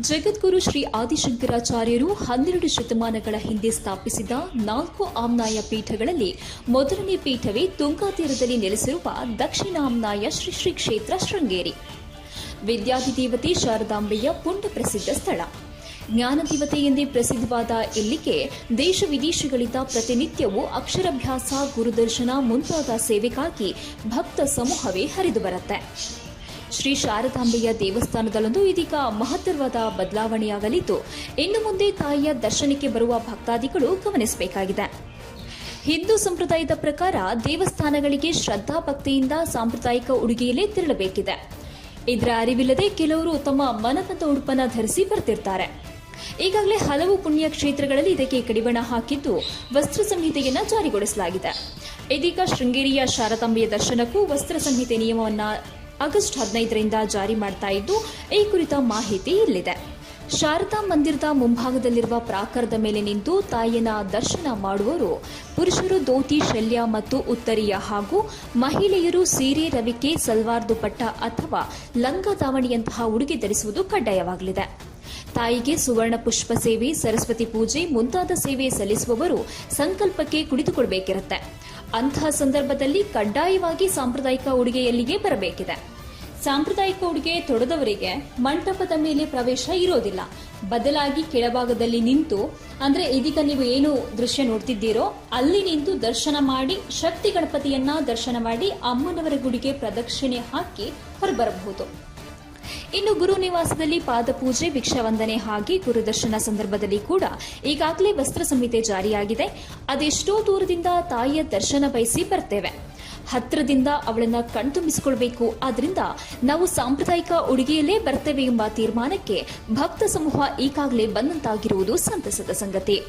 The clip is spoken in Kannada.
ಜಗದ್ಗುರು ಶ್ರೀ ಆದಿಶಂಕರಾಚಾರ್ಯರು ಹನ್ನೆರಡು ಶತಮಾನಗಳ ಹಿಂದೆ ಸ್ಥಾಪಿಸಿದ ನಾಲ್ಕು ಆಮ್ನಾಯ ಪೀಠಗಳಲ್ಲಿ ಮೊದಲನೇ ಪೀಠವೇ ತುಂಗಾತೀರದಲ್ಲಿ ನೆಲೆಸಿರುವ ದಕ್ಷಿಣಾಮ್ನಾಯ ಶ್ರೀ ಶ್ರೀ ಕ್ಷೇತ್ರ ಶೃಂಗೇರಿ. ವಿದ್ಯಾಧಿದೇವತೆ ಶಾರದಾಂಬೆಯ ಪುಂಡ ಪ್ರಸಿದ್ಧ ಸ್ಥಳ. ಜ್ಞಾನದೇವತೆ ಎಂದೇ ಪ್ರಸಿದ್ಧವಾದ ಇಲ್ಲಿಗೆ ದೇಶ ವಿದೇಶಗಳಿಂದ ಪ್ರತಿನಿತ್ಯವೂ ಅಕ್ಷರಾಭ್ಯಾಸ, ಗುರುದರ್ಶನ ಮುಂತಾದ ಸೇವೆಗಾಗಿ ಭಕ್ತ ಸಮೂಹವೇ ಹರಿದು ಬರುತ್ತೆ. ಶ್ರೀ ಶಾರದಾಂಬೆಯ ದೇವಸ್ಥಾನದಲ್ಲೊಂದು ಇದೀಗ ಮಹತ್ತರವಾದ ಬದಲಾವಣೆಯಾಗಲಿದ್ದು, ಇನ್ನು ಮುಂದೆ ತಾಯಿಯ ದರ್ಶನಕ್ಕೆ ಬರುವ ಭಕ್ತಾದಿಗಳು ಗಮನಿಸಬೇಕಾಗಿದೆ. ಹಿಂದೂ ಸಂಪ್ರದಾಯದ ಪ್ರಕಾರ ದೇವಸ್ಥಾನಗಳಿಗೆ ಶ್ರದ್ಧಾ ಭಕ್ತಿಯಿಂದ ಸಾಂಪ್ರದಾಯಿಕ ಉಡುಗೆಯಲ್ಲೇ ತೆರಳಬೇಕಿದೆ. ಇದರ ಅರಿವಿಲ್ಲದೆ ಕೆಲವರು ತಮ್ಮ ಮನಬಂದ ಉಡುಪನ್ನ ಧರಿಸಿ ಬರ್ತಿರ್ತಾರೆ. ಈಗಾಗಲೇ ಹಲವು ಪುಣ್ಯ ಕ್ಷೇತ್ರಗಳಲ್ಲಿ ಇದಕ್ಕೆ ಕಡಿವಾಣ ಹಾಕಿದ್ದು ವಸ್ತ್ರ ಸಂಹಿತೆಯನ್ನ ಜಾರಿಗೊಳಿಸಲಾಗಿದೆ. ಇದೀಗ ಶೃಂಗೇರಿಯ ಶಾರದಾಂಬೆಯ ದರ್ಶನಕ್ಕೂ ವಸ್ತ್ರ ಸಂಹಿತೆ ನಿಯಮವನ್ನ ಆಗಸ್ಟ್ ಹದಿನೈದರಿಂದ ಜಾರಿ ಮಾಡ್ತಾ ಇದ್ದು, ಈ ಕುರಿತ ಮಾಹಿತಿ ಇಲ್ಲಿದೆ. ಶಾರದಾ ಮಂದಿರದ ಮುಂಭಾಗದಲ್ಲಿರುವ ಪ್ರಾಕಾರದ ಮೇಲೆ ನಿಂತು ತಾಯಿಯನ್ನ ದರ್ಶನ ಮಾಡುವವರು ಪುರುಷರು ಧೋತಿ, ಶಲ್ಯ ಮತ್ತು ಉತ್ತರಿಯ ಹಾಗೂ ಮಹಿಳೆಯರು ಸೀರೆ, ರವಿಕೆ, ಸಲ್ವಾರ್ ದುಪಟ್ಟ ಅಥವಾ ಲಂಗ ದಾವಣಿಯಂತಹ ಉಡುಗೆ ಧರಿಸುವುದು ಕಡ್ಡಾಯವಾಗಲಿದೆ. ತಾಯಿಗೆ ಸುವರ್ಣ ಪುಷ್ಪ ಸೇವೆ, ಸರಸ್ವತಿ ಪೂಜೆ ಮುಂತಾದ ಸೇವೆ ಸಲ್ಲಿಸುವವರು ಸಂಕಲ್ಪಕ್ಕೆ ಕುಳಿತುಕೊಳ್ಬೇಕಿರುತ್ತೆ. ಅಂತಹ ಸಂದರ್ಭದಲ್ಲಿ ಕಡ್ಡಾಯವಾಗಿ ಸಾಂಪ್ರದಾಯಿಕ ಉಡುಗೆಯಲ್ಲಿಯೇ ಬರಬೇಕಿದೆ. ಸಾಂಪ್ರದಾಯಿಕ ಉಡುಗೆ ತೊಡೆದವರಿಗೆ ಮಂಟಪದ ಮೇಲೆ ಪ್ರವೇಶ ಇರೋದಿಲ್ಲ. ಬದಲಾಗಿ ಕೆಳಭಾಗದಲ್ಲಿ ನಿಂತು, ಅಂದ್ರೆ ಇದೀಗ ನೀವು ಏನು ದೃಶ್ಯ ನೋಡ್ತಿದ್ದೀರೋ, ಅಲ್ಲಿ ನಿಂತು ದರ್ಶನ ಮಾಡಿ, ಶಕ್ತಿ ಗಣಪತಿಯನ್ನ ದರ್ಶನ ಮಾಡಿ ಅಮ್ಮನವರ ಗುಡಿಗೆ ಪ್ರದಕ್ಷಿಣೆ ಹಾಕಿ ಹೊರಬರಬಹುದು. ಇನ್ನು ಗುರು ನಿವಾಸದಲ್ಲಿ ಪಾದಪೂಜೆ, ಭಿಕ್ಷಾವಂದನೆ ಹಾಗೆ ಗುರುದರ್ಶನ ಸಂದರ್ಭದಲ್ಲಿ ಕೂಡ ಈಗಾಗಲೇ ವಸ್ತ್ರ ಸಂಹಿತೆ ಜಾರಿಯಾಗಿದೆ. ಅದೆಷ್ಟೋ ದೂರದಿಂದ ತಾಯಿಯ ದರ್ಶನ ಬಯಸಿ ಬರ್ತೇವೆ. ಹತ್ತಿರದಿಂದ ಅವಳನ್ನ ಕಣ್ತುಂಬಿಸಿಕೊಳ್ಬೇಕು. ಆದ್ರಿಂದ ನಾವು ಸಾಂಪ್ರದಾಯಿಕ ಉಡುಗೆಯಲ್ಲೇ ಬರ್ತೇವೆ ಎಂಬ ತೀರ್ಮಾನಕ್ಕೆ ಭಕ್ತ ಸಮೂಹ ಈಗಾಗಲೇ ಬಂದಂತಾಗಿರುವುದು ಸಂತಸದ ಸಂಗತಿ.